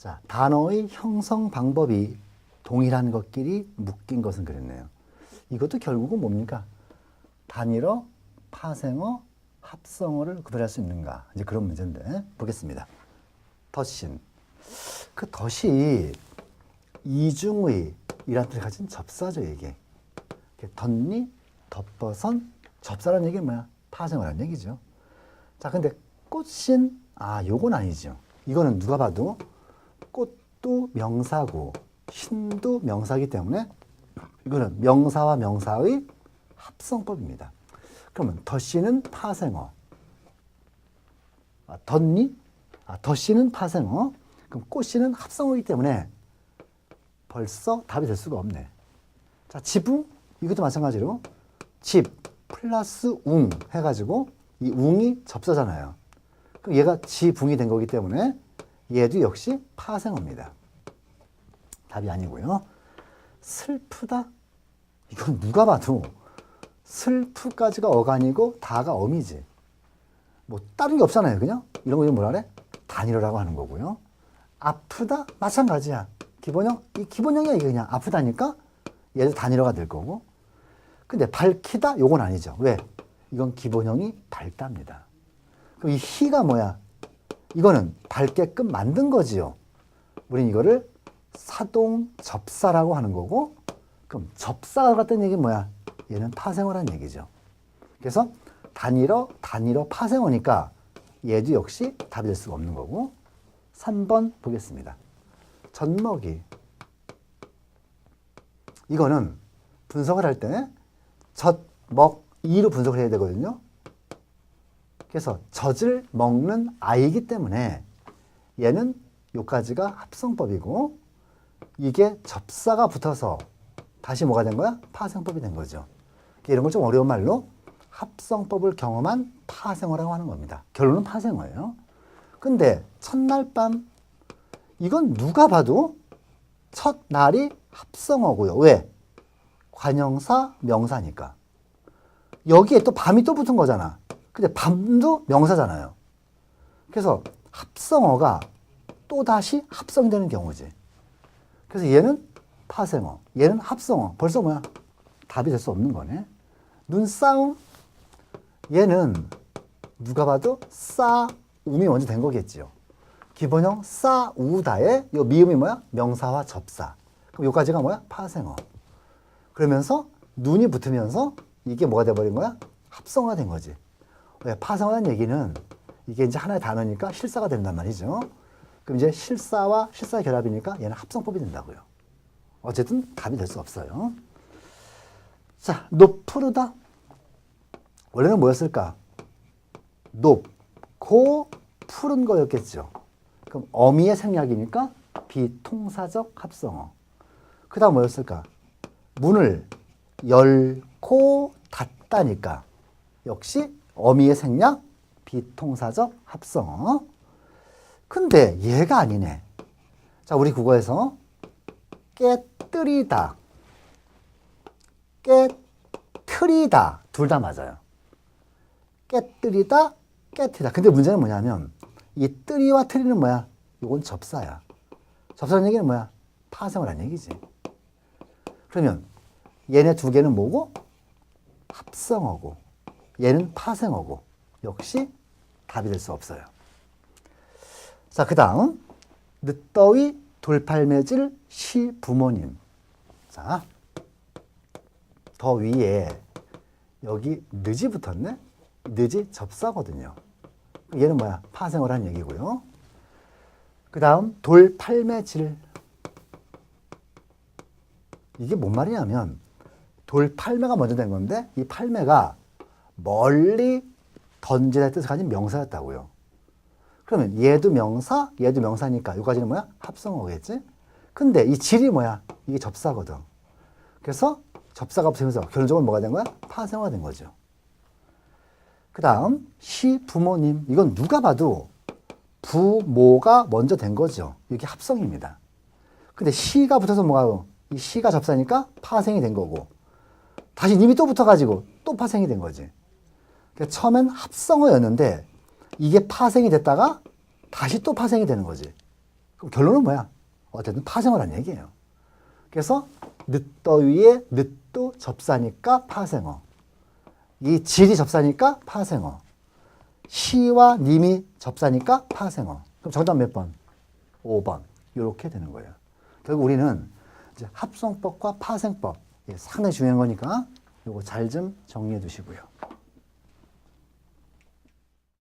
자, 단어의 형성 방법이 동일한 것끼리 묶인 것은 그랬네요. 이것도 결국은 뭡니까? 단일어, 파생어, 합성어를 구별할 수 있는가? 이제 그런 문제인데 보겠습니다. 덧신. 그 덧이 이중의 이란 뜻을 가진 접사죠 이게. 덧니, 덧버선, 접사라는 얘기는 뭐야? 파생어라는 얘기죠. 자, 근데 꽃신, 아, 요건 아니죠. 이거는 누가 봐도 꽃도 명사고 신도 명사이기 때문에 이거는 명사와 명사의 합성법입니다. 그러면 덧씨는 파생어, 아, 덧니, 아, 덧씨는 파생어, 그럼 꽃씨는 합성어이기 때문에 벌써 답이 될 수가 없네. 자, 지붕 이것도 마찬가지로 집 플러스 웅 해가지고 이 웅이 접사잖아요. 그럼 얘가 지붕이 된 거기 때문에 얘도 역시 파생어입니다. 답이 아니고요. 슬프다? 이건 누가 봐도 슬프까지가 어간이고 다가 어미지. 뭐 다른 게 없잖아요. 그냥 이런 거 뭐라 그래? 단일어라고 하는 거고요. 아프다? 마찬가지야. 기본형? 이 기본형이야 이게 그냥 아프다니까 얘도 단일어가 될 거고. 근데 밝히다? 요건 아니죠. 왜? 이건 기본형이 밝답니다. 그럼 이 희가 뭐야? 이거는 밝게끔 만든 거지요. 우린 이거를 사동 접사라고 하는 거고, 그럼 접사가 같은 얘기는 뭐야? 얘는 파생어라는 얘기죠. 그래서 단일어, 단일어, 파생어니까 얘도 역시 답이 될 수가 없는 거고, 3번 보겠습니다. 젖먹이. 이거는 분석을 할 때 젖, 먹, 이로 분석을 해야 되거든요. 그래서 젖을 먹는 아이기 때문에 얘는 요까지가 합성법이고 이게 접사가 붙어서 다시 뭐가 된 거야? 파생법이 된 거죠. 이런 걸 좀 어려운 말로 합성법을 경험한 파생어라고 하는 겁니다. 결론은 파생어예요. 근데 첫날 밤 이건 누가 봐도 첫날이 합성어고요. 왜? 관형사, 명사니까. 여기에 또 밤이 또 붙은 거잖아. 근데 밤도 명사잖아요. 그래서 합성어가 또 다시 합성되는 경우지. 그래서 얘는 파생어, 얘는 합성어. 벌써 뭐야? 답이 될 수 없는 거네. 눈싸움, 얘는 누가 봐도 싸움이 먼저 된 거겠지요. 기본형 싸우다의 요 미음이 뭐야? 명사와 접사. 그럼 요까지가 뭐야? 파생어. 그러면서 눈이 붙으면서 이게 뭐가 돼버린 거야? 합성어가 된 거지. 왜? 파생어라는 얘기는 이게 이제 하나의 단어니까 실사가 된단 말이죠. 그럼 이제 실사와 실사의 결합이니까 얘는 합성법이 된다고요. 어쨌든 답이 될 수 없어요. 자, 높푸르다. 원래는 뭐였을까? 높고 푸른 거였겠죠. 그럼 어미의 생략이니까 비통사적 합성어. 그 다음 뭐였을까? 문을 열고 닫다니까 역시 어미의 생략 비통사적 합성어. 근데 얘가 아니네. 자, 우리 국어에서 깨뜨리다, 깨트리다 둘 다 맞아요. 깨뜨리다, 깨트리다. 근데 문제는 뭐냐면 이 뜨리와 트리는 뭐야? 이건 접사야. 접사라는 얘기는 뭐야? 파생어란 얘기지. 그러면 얘네 두 개는 뭐고? 합성어고 얘는 파생어고 역시 답이 될 수 없어요. 자, 그 다음 늦더위 돌팔매질 시 부모님. 자, 더 위에 여기 늦이 붙었네? 늦이 접사거든요. 얘는 뭐야? 파생어란 얘기고요. 그 다음 돌팔매질 이게 뭔 말이냐면 돌팔매가 먼저 된 건데 이 팔매가 멀리 던지다 뜻을 가진 명사였다고요. 그러면 얘도 명사, 얘도 명사니까 여기까지는 뭐야? 합성어겠지? 근데 이 질이 뭐야? 이게 접사거든. 그래서 접사가 붙으면서 결론적으로 뭐가 된 거야? 파생어가 된 거죠. 그 다음 시 부모님 이건 누가 봐도 부모가 먼저 된 거죠. 이게 합성입니다. 근데 시가 붙어서 뭐가 이 시가 접사니까 파생이 된 거고 다시 님이 또 붙어가지고 또 파생이 된 거지. 그러니까 처음엔 합성어였는데 이게 파생이 됐다가 다시 또 파생이 되는 거지. 그럼 결론은 뭐야? 어쨌든 파생어란 얘기예요. 그래서 늦더 위에 늦도 접사니까 파생어. 이 질이 접사니까 파생어. 시와 님이 접사니까 파생어. 그럼 정답 몇 번? 5번. 이렇게 되는 거예요. 결국 우리는 이제 합성법과 파생법 상당히 중요한 거니까 이거 잘 좀 정리해 두시고요.